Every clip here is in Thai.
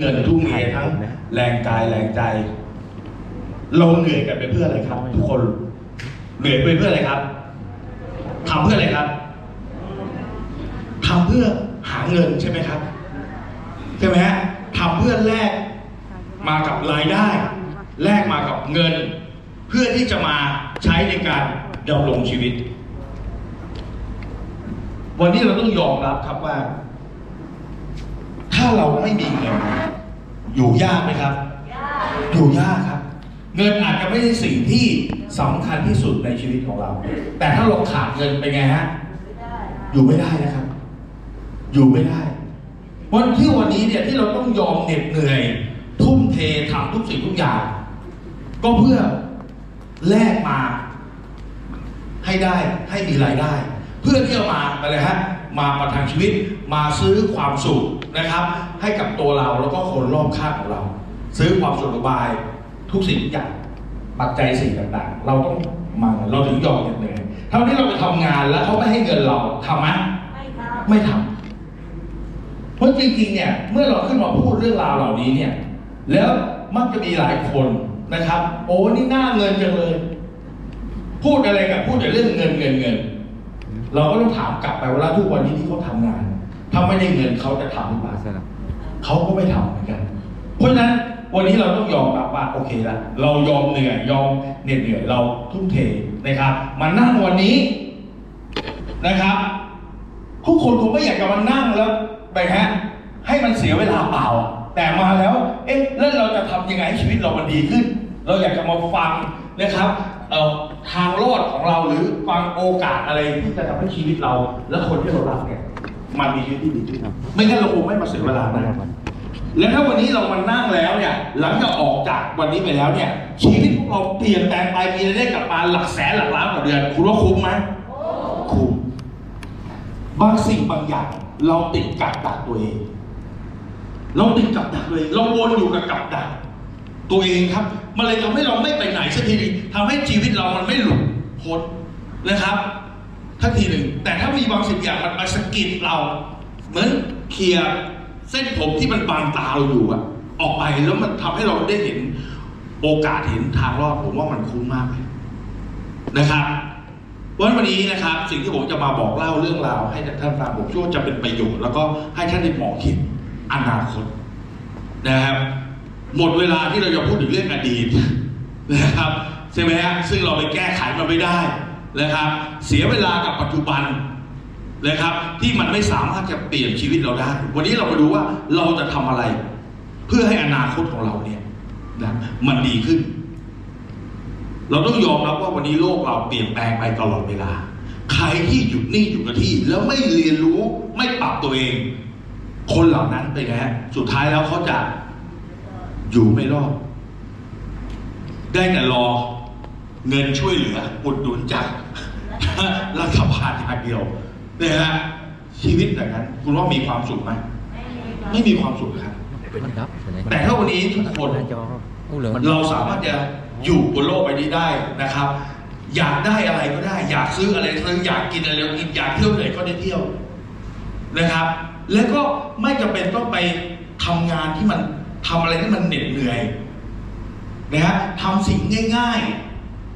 เงินทุ่มเททั้งแรงกายแรงใจ เราเหนื่อยกันไปเพื่ออะไรครับ ทุกคนเหนื่อยไปเพื่ออะไรครับทำเพื่ออะไรครับทำเพื่อหาเงินใช่ไหมครับใช่ไหมฮะทำเพื่อแลกมากับรายได้ แลกมากับเงิน เพื่อที่จะมาใช้ในการดำรงชีวิต วันนี้เราต้องยอมรับครับว่า ถ้าเราไม่มีเงิน อยู่ยากไหมครับ อยู่ยากครับ เงินอาจจะไม่ใช่สิ่งที่สำคัญที่สุดในชีวิตของเรา แต่ถ้าเราขาดเงินเป็นไงฮะ อยู่ไม่ได้นะครับ อยู่ไม่ได้ วันที่วันนี้เนี่ยที่เราต้องยอมเหน็ดเหนื่อย ทุ่มเททำทุกสิ่งทุกอย่าง ก็เพื่อแลกมา ให้ได้ให้มีรายได้ เพื่อที่จะมาอะไรฮะมาประทังชีวิตมาซื้อความสุข นะครับ ให้กับตัวเราแล้วก็คนรอบข้างของเรา ซื้อความสุขสบายทุกสิ่งทุกอย่างปัจจัยสิ่งต่างๆ เราต้องมาเราถึงยอมเหน็ดเหนื่อยเท่าที่เราไปทำงานแล้วเขาไม่ให้เงินเราทำไหมไม่ครับไม่ทำเพราะจริงๆเนี่ยเมื่อเราขึ้นมาพูดเรื่องราวเหล่านี้เนี่ย แล้วมักจะมีหลายคนนะครับ โอ้นี่น่าเงินจังเลย พูดอะไรกับพูดแต่เรื่องเงินเงินเงิน เราก็ต้องถามกลับไปว่าทุกวันนี้ที่เขาทำงาน ถ้าไม่ได้เงินเขาจะทำหรือเปล่าเขาก็ไม่ทำเหมือนกัน เพราะฉะนั้นวันนี้เราต้องยอมรับว่าโอเคละเรายอมเหนื่อยยอมเหน็ดเหนื่อยเราทุ่มเทนะครับมานั่งวันนี้นะครับทุกคนคงไม่อยากจะมานั่งแล้วไปฮะให้มันเสียเวลาเปล่า แต่มาแล้ว เอ๊ะแล้วเราจะทำยังไงให้ชีวิตเรามันดีขึ้น เราอยากจะมาฟังนะครับเอ่อทางรอดของเราหรือฟังโอกาสอะไรที่จะทำให้ชีวิตเรา และคนที่เรารักเนี่ย มันมีชีวิตที่ดีขึ้นไม่งั้นเราคงไม่มาเสียเวลานะแล้วถ้าวันนี้เรามานั่งแล้วเนี่ย หลังจากออกจากวันนี้ไปแล้วเนี่ย ชีวิตพวกเราเปลี่ยนแปลงไปมีรายได้กลับมาหลักแสนหลักล้านต่อเดือนคุณว่าคุ้มไหมคุ้มบางสิ่งบางอย่าง เราติดกับดักตัวเอง เราติดกับดักตัวเองเราวนอยู่กับกับดักตัวเองครับ มันเลยทำให้เราไม่ไปไหนสักทีนึงทำให้ชีวิตเรามันไม่หลุดพ้นนะครับ ทักทีหนึ่ง แต่ถ้ามีบางสิ่งอย่างมันมาสะกิดเรา เหมือนเคลียร์เส้นผมที่มันบางตาเราอยู่อะออกไปแล้วมันทำให้เราได้เห็นโอกาสเห็นทางรอดผมว่ามันคุ้มมากเลยนะครับวันวันนี้นะครับ สิ่งที่ผมจะมาบอกเล่าเรื่องราวให้ท่านฟังผมเชื่อว่าจะเป็นประโยชน์ แล้วก็ให้ท่านได้มองเห็นอนาคตนะครับ หมดเวลาที่เราจะพูดถึงเรื่องอดีตนะครับใช่ไหมฮะซึ่งเราไปแก้ไขมันไม่ได้ นะครับ เสียเวลากับปัจจุบันนะครับที่มันไม่สามารถจะเปลี่ยนชีวิตเราได้ วันนี้เรามาดูว่าเราจะทำอะไร เพื่อให้อนาคตของเราเนี่ยนะมันดีขึ้น เราต้องยอมรับว่าวันนี้โลกเราเปลี่ยนแปลงไปตลอดเวลา ใครที่หยุดนิ่งอยู่กับที่ แล้วไม่เรียนรู้ไม่ปรับตัวเอง คนเหล่านั้นเป็นไงฮะสุดท้ายแล้วเขาจะอยู่ไม่รอดได้แต่รอ เงินช่วยเหลืออุดหนุนจากรัฐบาลอย่างเดียวเนี่ยฮะชีวิตแบบนั้น คุณว่ามีความสุขไหมไม่มีความสุขครับ แต่ถ้าวันนี้ทุกคนเราสามารถจะอยู่บนโลกใบนี้ได้นะครับ อยากได้อะไรก็ได้ อยากซื้ออะไรก็ซื้ออยากกินอะไรก็กินอยากเที่ยวไหนก็ได้เที่ยวนะครับ แล้วก็ไม่จำเป็นต้องไปทำงานที่มันทำอะไรที่มันเหน็ดเหนื่อยนะฮะทำสิ่งง่าย ๆ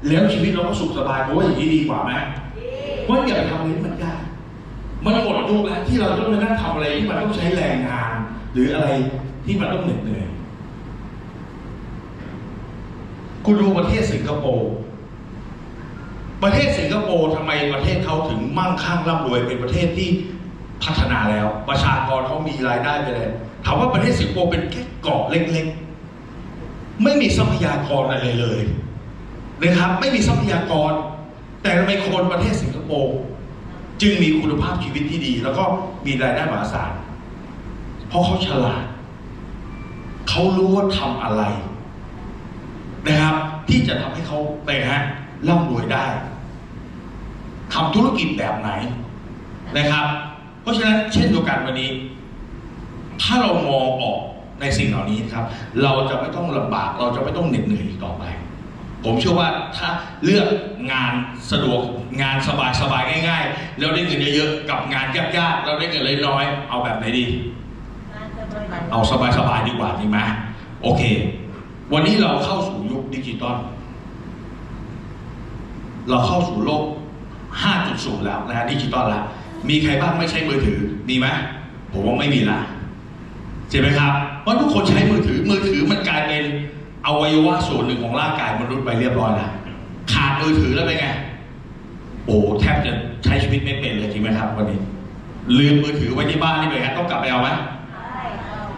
แล้วชีวิตเราก็สุขสบายเพราะว่าอย่างนี้ดีกว่าไหมเพราะอย่าไปทำอะไรที่มันยากมันหมดยุคแล้วที่เราต้องมานั่งทำอะไรที่มันต้องใช้แรงงาน หรืออะไรที่มันต้องเหน็ดเหนื่อยคุณดูประเทศสิงคโปร์ประเทศสิงคโปร์ทำไมประเทศเขาถึงมั่งคั่งร่ำรวยเป็นประเทศที่พัฒนาแล้ว ประชากรเขามีรายได้ไปเลยถามว่าประเทศสิงคโปร์เป็นแค่เกาะเล็กๆ ไม่มีทรัพยากรอะไรเลย นะครับ ไม่มีทรัพยากร แต่ทำไมคนประเทศสิงคโปร์จึงมีคุณภาพชีวิตที่ดี แล้วก็มีรายได้มหาศาลเพราะเขาฉลาดเขารู้ว่าทำอะไร นะครับ ที่จะทำให้เขาไปฮะร่ำรวยได้ทำธุรกิจแบบไหนนะครับ เพราะฉะนั้นเช่นเดียวกันวันนี้ ถ้าเรามองออกในสิ่งเหล่านี้ครับ เราจะไม่ต้องลำบาก เราจะไม่ต้องเหน็ดเหนื่อยอีกต่อไป ผมเชื่อว่าถ้าเลือกงานสะดวกงานสบายสบายๆง่าย ๆ แล้วได้เงินเยอะๆกับงานยากๆเราได้เงินเล็กน้อยๆเอาแบบไหนดีงานสบายเอาสบายๆดีกว่าดีไหมโอเค วันนี้เราเข้าสู่ยุคดิจิตอลเราเข้าสู่โลก 5.0 แล้วนะฮะดิจิตอลแล้วมีใครบ้างไม่ใช้มือถือมีไหมผมว่าไม่มีละใช่ไหมครับเพราะทุกคนใช้มือถือมือถือมันกลายเป็น อวัยวะส่วนหนึ่งของร่างกายมนุษย์ไปเรียบร้อยแล้วขาดมือถือแล้วเป็นไง โอ้แทบจะใช้ชีวิตไม่เป็นเลยจริงไหมครับวันนี้ ลืมมือถือไว้ที่บ้านนี่เป็นไงต้องกลับไปเอาไหม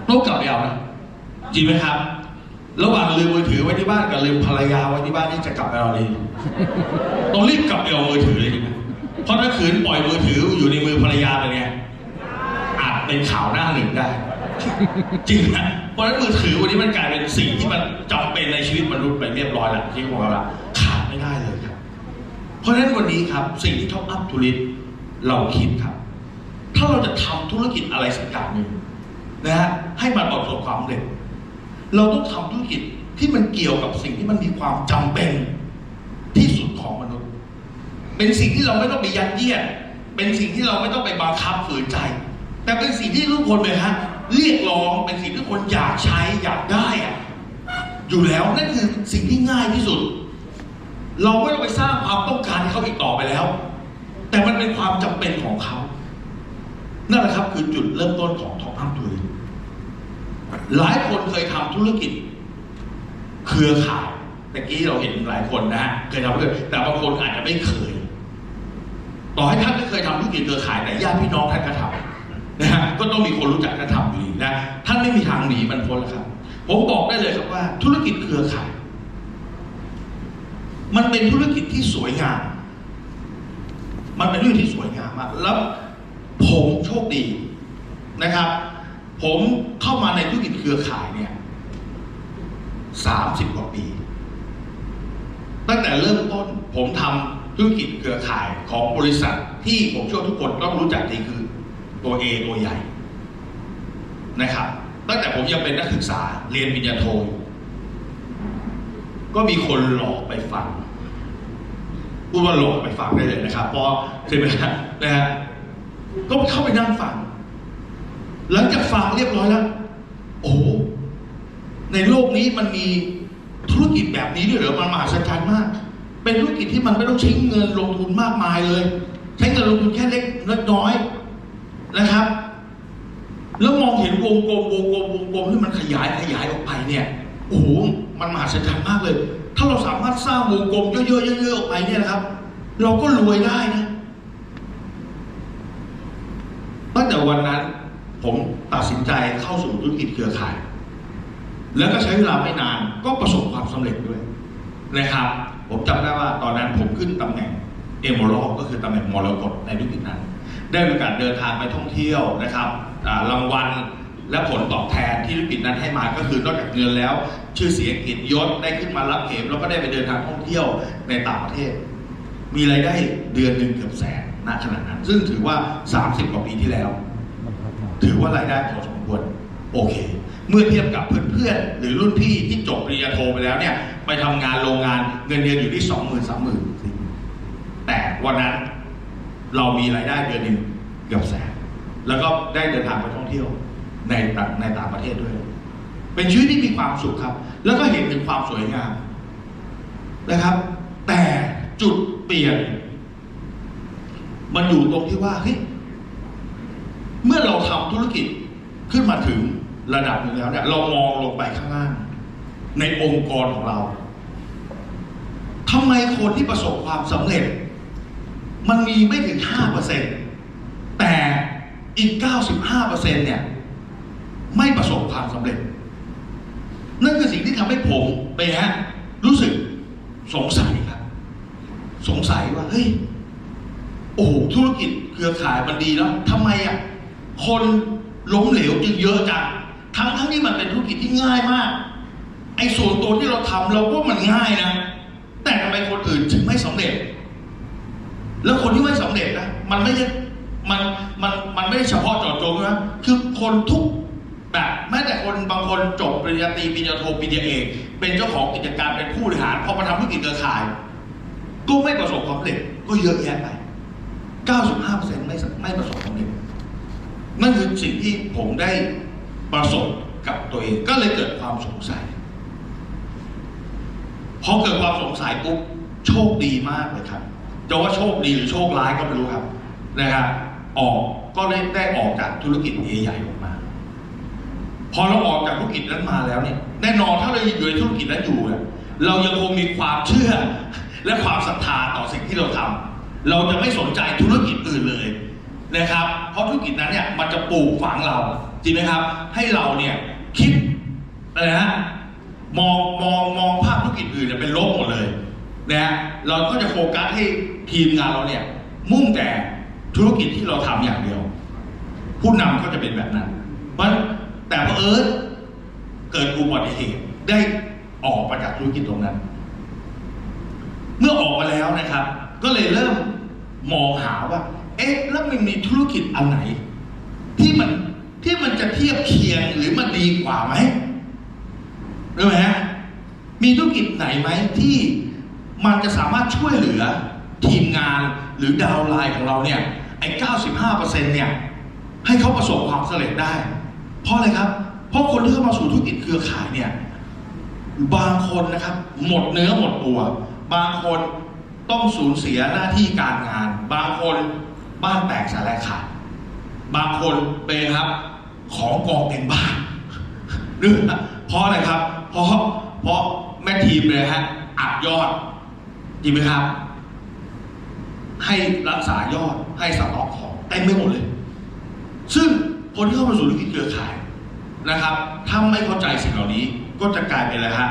ต้องกลับไปเอานะจริงไหมครับ ระหว่างลืมมือถือไว้ที่บ้านกับลืมภรรยาไว้ที่บ้านนี่จะกลับไปเอาดีต้องรีบกลับไปเอามือถือเลยจริงไหมเพราะถ้าขืนปล่อยมือถืออยู่ในมือภรรยาไปเนี่ยอาจเป็นข่าวหน้าหนึ่งได้ จริงนะเพราะฉะนั้นมือถือวันนี้มันกลายเป็นสิ่งที่มันจำเป็นในชีวิตมนุษย์ไปเรียบร้อยแล้วที่ของเราละขาดไม่ได้เลยครับ เพราะฉะนั้นวันนี้ครับสิ่งที่ท็อปอัพธุรกิจเราคิดครับ ถ้าเราจะทำธุรกิจอะไรสักอย่างหนึ่งนะฮะให้มันประสบความสำเร็จ เราต้องทำธุรกิจที่มันเกี่ยวกับสิ่งที่มันมีความจำเป็นที่สุดของมนุษย์ เป็นสิ่งที่เราไม่ต้องไปยัดเยียด เป็นสิ่งที่เราไม่ต้องไปบังคับฝืนใจ แต่เป็นสิ่งที่ทุกคนเลยฮะ เรียกร้องเป็นสิ่งที่คนอยากใช้อยากได้อะอยู่แล้วนั่นคือสิ่งที่ง่ายที่สุด เราไม่ต้องไปสร้างความต้องการให้เขาอีกต่อไปแล้ว แต่มันเป็นความจำเป็นของเขา นั่นแหละครับคือจุดเริ่มต้นของท็อปอัพธุรกิจหลายคนเคยทำธุรกิจ เครือข่ายตะกี้เราเห็นหลายคนนะฮะเคยทำธุรกิจแต่บางคนอาจจะไม่เคย ต่อให้ท่านไม่เคยทำธุรกิจเครือข่ายแต่ญาติพี่น้องท่านก็ทำ นะฮะก็ต้องมีคนรู้จักท่านทำอยู่ดีนะท่านไม่มีทางหนีมันพ้นแล้วครับ ผมบอกได้เลยครับว่า ธุรกิจเครือข่าย มันเป็นธุรกิจที่สวยงาม มันเป็นเรื่องที่สวยงามมากแล้วผมโชคดีนะครับ ผมเข้ามาในธุรกิจเครือข่ายเนี่ยสามสิบกว่าปีตั้งแต่เริ่มต้นผมทำธุรกิจเครือข่ายของบริษัทที่ผมเชื่อทุกคนต้องรู้จักดีคือ ตัว A ตัวใหญ่นะครับ ตั้งแต่ผมยังเป็นนักศึกษาเรียนปริญญาโท ก็มีคนหลอกไปฟังพูดว่าหลอกไปฟังได้เลยนะครับพราะใช่ไหมฮะนะฮะก็เข้าไปนั่งฟัง หลังจากฟังเรียบร้อยแล้ว โอ้ในโลกนี้มันมีธุรกิจแบบนี้ด้วยเหรอมันมหัศจรรย์มาก เป็นธุรกิจที่มันไม่ต้องใช้เงินลงทุนมากมายเลย ใช้เงินลงทุนแค่เล็กน้อย นะครับ แล้วมองเห็นวงกลมวงกลมวงกลมที่มันขยายขยายออกไปเนี่ยโอ้โหมันมหัศจรรย์มากเลย ถ้าเราสามารถสร้างวงกลมเยอะๆเยอะๆออกไปเนี่ยนะครับ เราก็รวยได้นะตั้งแต่วันนั้นผมตัดสินใจเข้าสู่ธุรกิจเครือข่าย แล้วก็ใช้เวลาไม่นานก็ประสบความสำเร็จด้วยนะครับ ผมจำได้ว่าตอนนั้นผมขึ้นตำแหน่งเอม r รก็คือตำแหน่งมรกตในธุรกิจนั้น ได้มีโอกาสเดินทางไปท่องเที่ยวนะครับรางวัลและผลตอบแทนที่ธุรกิจนั้นให้มาก็คือนอกจากเงินแล้ว ชื่อเสียงเกียรติยศได้ขึ้นมารับเข็มแล้วก็ได้ไปเดินทางท่องเที่ยวในต่างประเทศ มีรายได้เดือนหนึ่งเกือบแสนณขณะนั้น ซึ่งถือว่า 30 กว่าปีที่แล้ว ถือว่ารายได้พอสมควรโอเค เมื่อเทียบกับเพื่อนๆ หรือรุ่นพี่ที่จบปริญญาโทไปแล้วเนี่ย ไปทำงานโรงงานเงินเดือนอยู่ที่สองหมื่นสามหมื่นแต่วันนั้น เรามีรายได้เดือนหนึ่งเกือบแสนแล้วก็ได้เดินทางไปท่องเที่ยวในต่างในต่างประเทศด้วย เป็นชีวิตที่มีความสุขครับ แล้วก็เห็นถึงความสวยงามนะครับ แต่จุดเปลี่ยน มันอยู่ตรงที่ว่าเฮ้ยเมื่อเราทำธุรกิจขึ้นมาถึงระดับหนึ่งแล้วเนี่ยเรามองลงไปข้างล่าง ในองค์กรของเราทำไมคนที่ประสบความสำเร็จ มันมีไม่ถึง 5%แต่อีก 95%เนี่ยไม่ประสบความสำเร็จ นั่นคือสิ่งที่ทำให้ผมไปฮะรู้สึกสงสัยครับ สงสัยว่าเฮ้ยโอ้โหธุรกิจเครือข่ายมันดีแล้วทำไมอะคนล้มเหลวจึงเยอะจังทั้งทั้งที่มันเป็นธุรกิจที่ง่ายมากไอ้ส่วนตัวที่เราทำเราก็มันง่ายนะ แต่ทำไมคนอื่นถึงไม่สำเร็จ แล้วคนที่ไม่สำเร็จนะมันไม่ใช่มันมันมันไม่ได้เฉพาะเจาะจงนะคือคนทุกแบบแม้แต่คนบางคนจบปริญญาตรีปริญญาโทปริญญาเอกเป็นเจ้าของกิจการเป็นผู้บริหารพอมาทำธุรกิจเครือข่าย ก็ไม่ประสบความสำเร็จก็เยอะแยะไป 95%ไม่สไม่ประสบความสำเร็จนั่นคือสิ่งที่ผมได้ประสบกับตัวเองก็เลยเกิดความสงสัยพอเกิดความสงสัยปุ๊บโชคดีมากเลยครับ จะว่าโชคดีหรือโชคร้ายก็ไม่รู้ครับนะครับออกก็ได้ได้ออกจากธุรกิจใหญ่ๆออกมา พอเราออกจากธุรกิจนั้นมาแล้วเนี่ย แน่นอนถ้าเราอยู่ในธุรกิจนั้นอยู่เนี่ยเรายังคงมีความเชื่อ และความศรัทธาต่อสิ่งที่เราทำเราจะไม่สนใจธุรกิจอื่นเลยนะครับ เพราะธุรกิจนั้นเนี่ยมันจะปลูกฝังเราจริงไหมครับ ให้เราเนี่ยคิดอะไรนะมองมองมองภาพธุรกิจอื่นเนี่ยเป็นลบหมดเลย นะฮะเราก็จะโฟกัสให้ทีมงานเราเนี่ย มุ่งแต่ธุรกิจที่เราทำอย่างเดียว ผู้นำก็จะเป็นแบบนั้น เพราะฉะนั้นแต่พอเอิญเกิดอุบัติเหตุได้ออกมาจากธุรกิจตรงนั้น เมื่อออกมาแล้วนะครับ ก็เลยเริ่มมองหาว่า เอ๊ะแล้วมันมีธุรกิจอันไหน ที่มันที่มันจะเทียบเคียงหรือมันดีกว่าไหมรู้ไหมฮะมีธุรกิจไหนไหมที่ มันจะสามารถช่วยเหลือทีมงานหรือดาวไลน์ของเราเนี่ยไอ้95%เนี่ยให้เขาประสบความสำเร็จได้ เพราะอะไรครับ เพราะคนที่เข้ามาสู่ธุรกิจเครือข่ายเนี่ยบางคนนะครับหมดเนื้อหมดตัวบางคนต้องสูญเสียหน้าที่การงาน บางคนบ้านแตกสลายขาดบางคนเป็นครับของกองเต็มบ้านหรือเพราะอะไรครับ เพราะเพราะแม่ทีมเลยฮะอัดยอด จริงไหมครับ ให้รักษายอดให้สต็อกของเต็มไม่หมดเลย ซึ่งคนที่เข้ามาสู่ธุรกิจเครือข่ายนะครับถ้าไม่เข้าใจสิ่งเหล่านี้ก็จะกลายเป็นอะไรฮะ